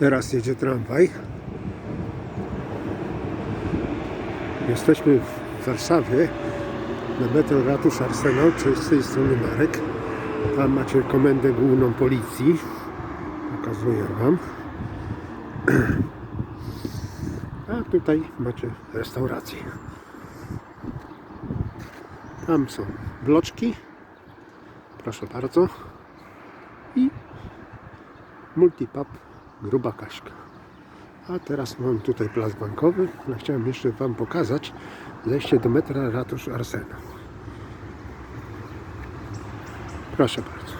Teraz jedzie tramwaj. Jesteśmy w Warszawie na metro Ratusz Arsenał, czyli z tej strony Marek. Tam macie komendę główną policji. Pokazuję Wam. A tutaj macie restaurację. Tam są bloczki. Proszę bardzo. I multipub Gruba Kaśka. A teraz mam tutaj plac bankowy. ale chciałem jeszcze Wam pokazać zejście do metra Ratusz Arsenał. Proszę bardzo.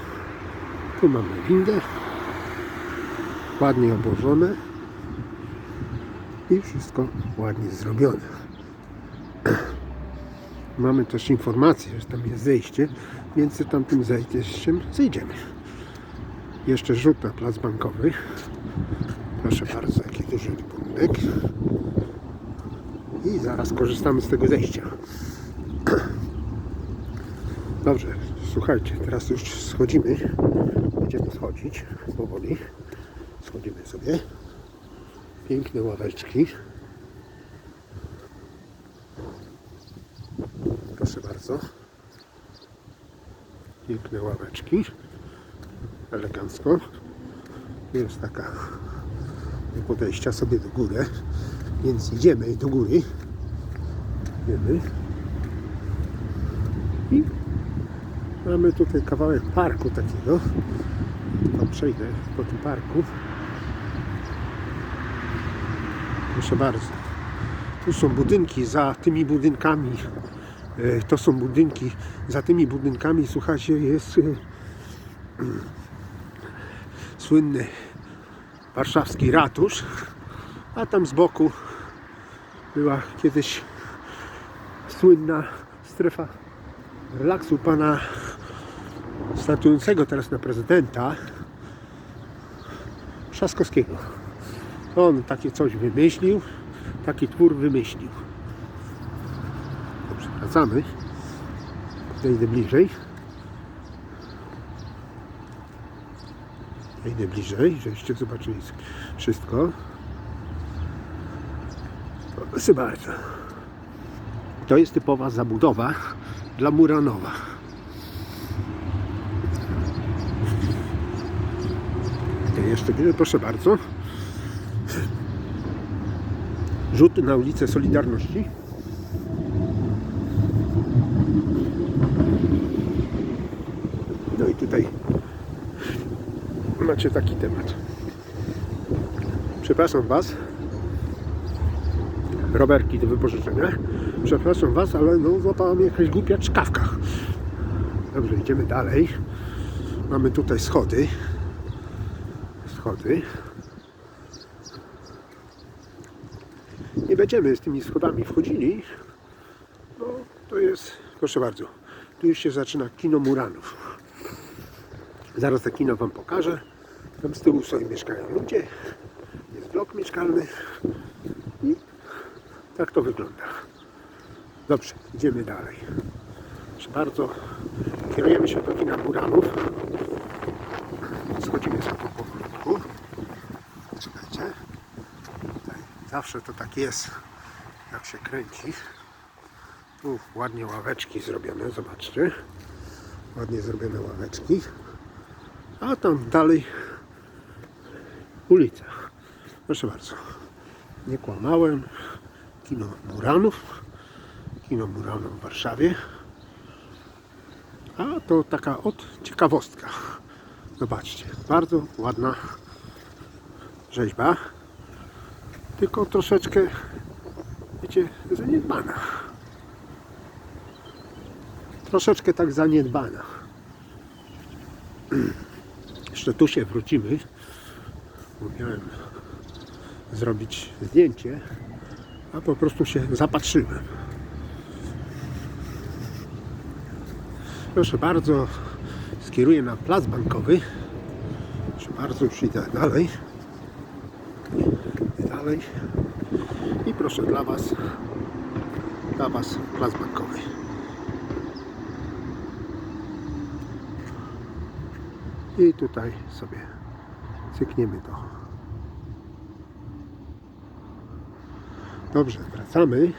Tu mamy windę. Ładnie obłożone. I wszystko ładnie zrobione. Mamy też informację, że tam jest zejście, więc tamtym zejściem zejdziemy. Jeszcze rzut na plac bankowy. Proszę bardzo, jaki duży budynek. I zaraz korzystamy z tego zejścia. Dobrze, słuchajcie, teraz już schodzimy. Będziemy schodzić powoli. Schodzimy sobie. Piękne ławeczki. Proszę bardzo. Piękne ławeczki. Elegancko. Jest taka podejścia sobie do góry. Więc idziemy do góry. Idziemy. I mamy tutaj kawałek parku takiego. Tam przejdę po tym parku. Proszę bardzo. Tu są budynki, za tymi budynkami e, to są budynki, za tymi budynkami słuchajcie jest e, słynny warszawski ratusz, a tam z boku była kiedyś słynna strefa relaksu pana statującego teraz na prezydenta Trzaskowskiego. On takie coś wymyślił, taki twór wymyślił. Dobrze, wracamy. Bliżej. Zejdę bliżej, żebyście zobaczyli wszystko. Proszę bardzo. To jest typowa zabudowa dla Muranowa. Jeszcze wiele, proszę bardzo. Rzut na ulicę Solidarności. No i tutaj macie taki temat. Przepraszam Was. Rowerki do wypożyczenia. Przepraszam Was, ale no złapała mnie jakaś głupia czkawka. Dobrze, idziemy dalej. Mamy tutaj schody. Schody. Nie będziemy z tymi schodami wchodzili. No, to jest, proszę bardzo, tu już się zaczyna kino Muranów. Zaraz to kino Wam pokażę. Tam z tyłu sobie mieszkają ludzie. Jest blok mieszkalny. I tak to wygląda. Dobrze, idziemy dalej. Proszę bardzo, kierujemy się do kina Muranów. Schodzimy sobie po powolutku. Tutaj zawsze to tak jest, jak się kręci. Tu ładnie ławeczki zrobione, zobaczcie. Ładnie zrobione ławeczki. A tam dalej ulica. Proszę bardzo. Nie kłamałem. Kino Muranów. Kino Muranów w Warszawie. A to taka od ciekawostka. Zobaczcie. Bardzo ładna rzeźba. Tylko troszeczkę, wiecie, zaniedbana. Troszeczkę tak zaniedbana. Jeszcze tu się wrócimy. Miałem zrobić zdjęcie, a po prostu się zapatrzyłem. Proszę bardzo, skieruję na plac bankowy. Proszę bardzo, już idę dalej. I dalej. I proszę dla Was, dla Was plac bankowy. I tutaj sobie cykniemy to. Dobrze, wracamy.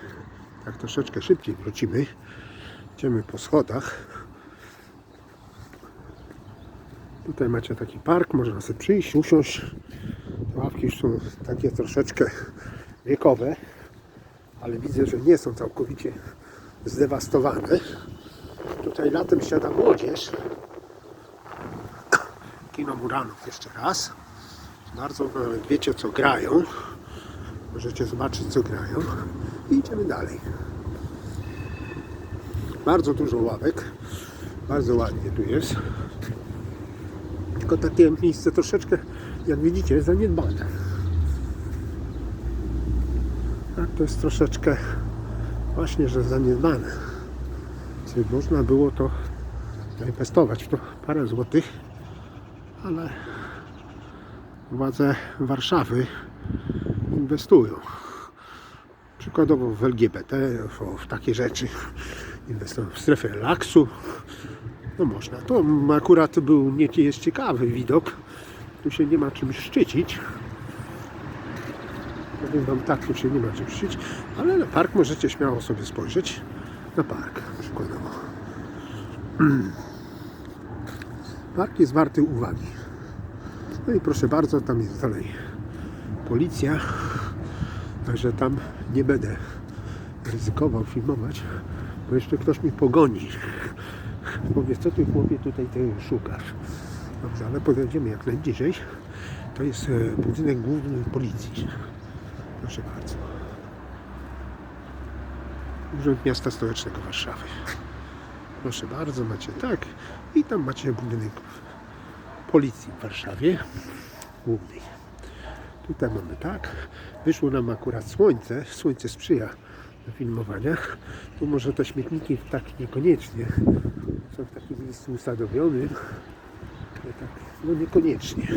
Tak troszeczkę szybciej wrócimy. Idziemy po schodach. Tutaj macie taki park, można sobie przyjść, usiąść. Te ławki już są takie troszeczkę wiekowe, ale widzę, że nie są całkowicie zdewastowane. Tutaj latem siada młodzież. Kino Muranów jeszcze raz. Bardzo wiecie co grają. Możecie zobaczyć co grają. I idziemy dalej. Bardzo dużo ławek. Bardzo ładnie tu jest. Tylko takie miejsce troszeczkę, jak widzicie, zaniedbane. Tak, to jest troszeczkę właśnie, że zaniedbane. Czyli można było to zainwestować w to parę złotych, ale władze Warszawy inwestują. Przykładowo w LGBT, w, takie rzeczy inwestują w strefę relaksu. No można. To akurat był nie jest ciekawy widok. Tu się nie ma czym szczycić. Powiem wam tak, tu się nie ma czym szczycić, ale na park możecie śmiało sobie spojrzeć. Na park przykładowo. Park jest warty uwagi. No i proszę bardzo, tam jest dalej policja. Także tam nie będę ryzykował filmować, bo jeszcze ktoś mi pogoni. Powie, co ty chłopie tutaj ty szukasz. Dobrze, ale podejdziemy jak najbliżej. To jest e, budynek główny policji. Proszę bardzo. Urząd Miasta Stołecznego Warszawy. Proszę bardzo, macie tak. I tam macie budynek policji w Warszawie głównej. Tutaj mamy tak. Wyszło nam akurat słońce. Słońce sprzyja do filmowania. Tu może te śmietniki tak niekoniecznie są w takim miejscu usadowionym. Ale tak, no niekoniecznie.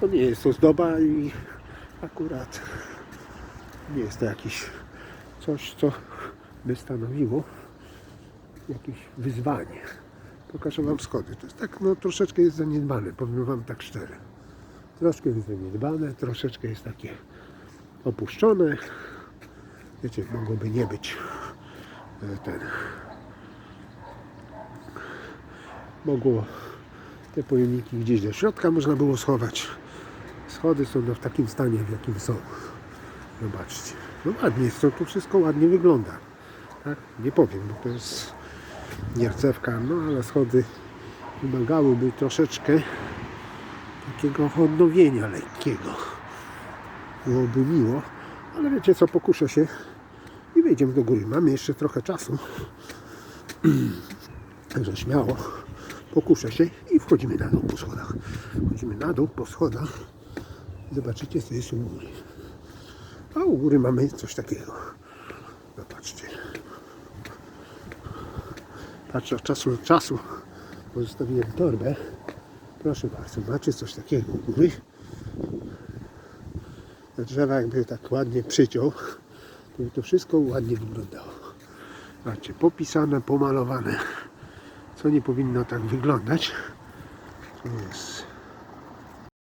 To nie jest ozdoba i akurat nie jest to jakiś coś, co by stanowiło jakieś wyzwanie. Pokażę Wam schody. To jest tak, no troszeczkę jest zaniedbane, powiem Wam tak szczerze. Troszkę jest zaniedbane, troszeczkę jest takie opuszczone. Wiecie, mogłoby nie być e, ten. Mogło te pojemniki gdzieś do środka można było schować. Schody są no w takim stanie, w jakim są. Zobaczcie. No ładnie jest, to tu wszystko ładnie wygląda. Tak? Nie powiem, bo to jest niercewka, no ale schody wymagałyby troszeczkę takiego odnowienia lekkiego. Byłoby miło, ale wiecie co, pokuszę się i wejdziemy do góry. Mamy jeszcze trochę czasu. Także śmiało pokuszę się i wchodzimy na dół po schodach. Wchodzimy na dół po schodach zobaczycie co jest u góry. A u góry mamy coś takiego. Zobaczcie. Patrzę od czasu do czasu. Pozostawiłem torbę. Proszę bardzo, macie coś takiego u góry. Te drzewa jakby tak ładnie przyciął, to by to wszystko ładnie wyglądało. Macie popisane, pomalowane, co nie powinno tak wyglądać. Jest